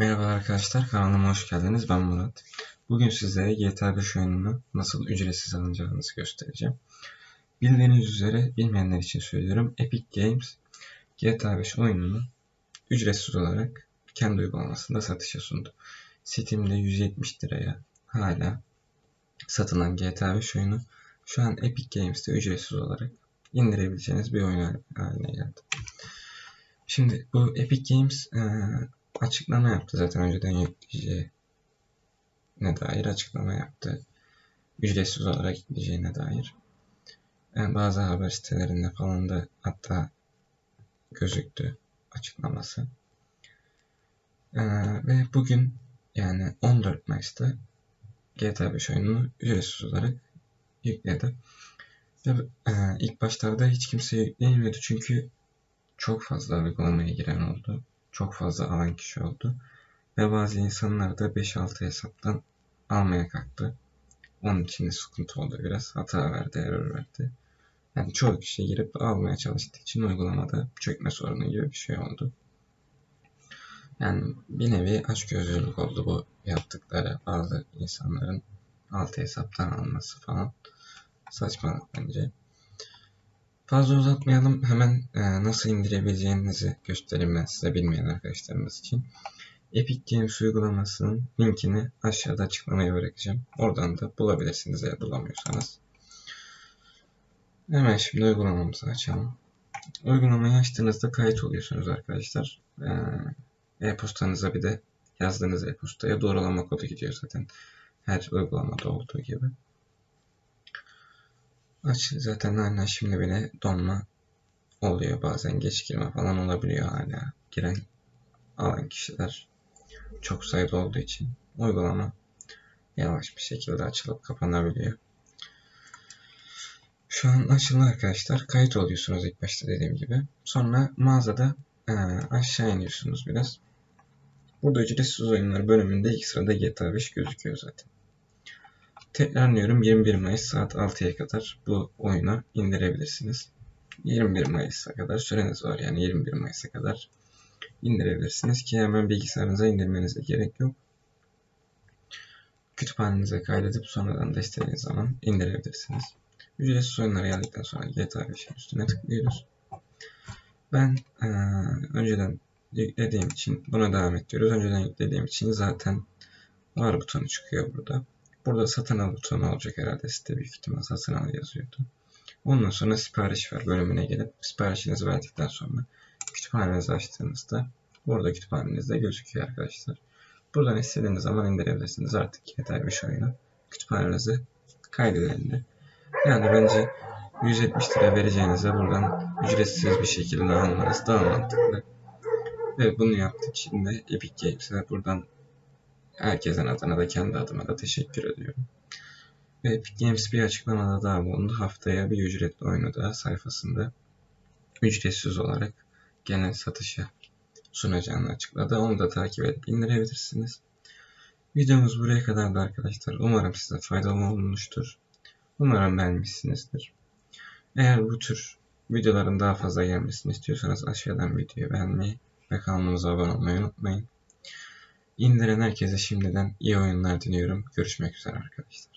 Merhaba arkadaşlar, kanalıma hoş geldiniz. Ben Murat. Bugün sizlere GTA 5 oyununu nasıl ücretsiz alınacağınızı göstereceğim. Bildiğiniz üzere, bilmeyenler için söylüyorum. Epic Games GTA 5 oyununu ücretsiz olarak kendi uygulamasında satışa sundu. Steam'de 170 liraya hala satılan GTA 5 oyunu şu an Epic Games'te ücretsiz olarak indirebileceğiniz bir oyun haline geldi. Şimdi bu Epic Games e, açıklama yaptı zaten önceden yükleyeceğine dair açıklama yaptı. Ücretsiz olarak yükleyeceğine dair. Yani bazı haber sitelerinde falan da hatta gözüktü açıklaması. Ee, ve bugün yani 14 Mayıs'ta GTA 5 oyununu ücretsiz olarak yükledi. Ve e, ilk başlarda hiç kimse yükleyemiyordu çünkü çok fazla uygulamaya giren oldu çok fazla alan kişi oldu. Ve bazı insanlar da 5-6 hesaptan almaya kalktı. Onun için de sıkıntı oldu biraz. Hata verdi, error verdi. Yani çoğu kişi girip almaya çalıştığı için uygulamada çökme sorunu gibi bir şey oldu. Yani bir nevi açgözlülük oldu bu yaptıkları bazı insanların altı hesaptan alması falan. Saçmalık bence. Fazla uzatmayalım. Hemen e, nasıl indirebileceğinizi göstereyim ben size bilmeyen arkadaşlarımız için. Epic Games uygulamasının linkini aşağıda açıklamaya bırakacağım. Oradan da bulabilirsiniz eğer bulamıyorsanız. Hemen şimdi uygulamamızı açalım. Uygulamayı açtığınızda kayıt oluyorsunuz arkadaşlar. E, e-postanıza bir de yazdığınız e-postaya doğrulama kodu gidiyor zaten. Her uygulamada olduğu gibi. Aç zaten hala şimdi bile donma oluyor. Bazen geç girme falan olabiliyor hala. Giren alan kişiler çok sayıda olduğu için uygulama yavaş bir şekilde açılıp kapanabiliyor. Şu an açıldı arkadaşlar. Kayıt oluyorsunuz ilk başta dediğim gibi. Sonra mağazada e, aşağı iniyorsunuz biraz. Burada ücretsiz oyunlar bölümünde ilk sırada GTA 5 gözüküyor zaten. Tekrarlıyorum 21 Mayıs saat 6'ya kadar bu oyunu indirebilirsiniz. 21 Mayıs'a kadar süreniz var yani 21 Mayıs'a kadar indirebilirsiniz ki hemen bilgisayarınıza indirmenize gerek yok. Kütüphanenize kaydedip sonradan da istediğiniz zaman indirebilirsiniz. Ücretsiz oyunlara geldikten sonra GTA 5'in üstüne tıklıyoruz. Ben ee, önceden yüklediğim için buna devam ediyoruz. Önceden yüklediğim için zaten var butonu çıkıyor burada. Burada satın al butonu olacak herhalde site büyük ihtimal satın al yazıyordu. Ondan sonra sipariş ver bölümüne gelip siparişinizi verdikten sonra kütüphanenizi açtığınızda burada kütüphanenizde gözüküyor arkadaşlar. Buradan istediğiniz zaman indirebilirsiniz. Artık GTA 5 oyunu kütüphanenize kaydedelim. Yani bence 170 lira vereceğinize buradan ücretsiz bir şekilde almanız daha mantıklı. Ve bunu yaptık şimdi Epic Games'e buradan Herkesin adına da kendi adıma da teşekkür ediyorum. Ve Epic Games bir açıklamada daha bulundu. Haftaya bir ücretli oyunu daha sayfasında ücretsiz olarak genel satışa sunacağını açıkladı. Onu da takip edip indirebilirsiniz. Videomuz buraya kadar da arkadaşlar. Umarım size faydalı olmuştur. Umarım beğenmişsinizdir. Eğer bu tür videoların daha fazla gelmesini istiyorsanız aşağıdan videoyu beğenmeyi ve kanalımıza abone olmayı unutmayın. İndiren herkese şimdiden iyi oyunlar diliyorum. Görüşmek üzere arkadaşlar.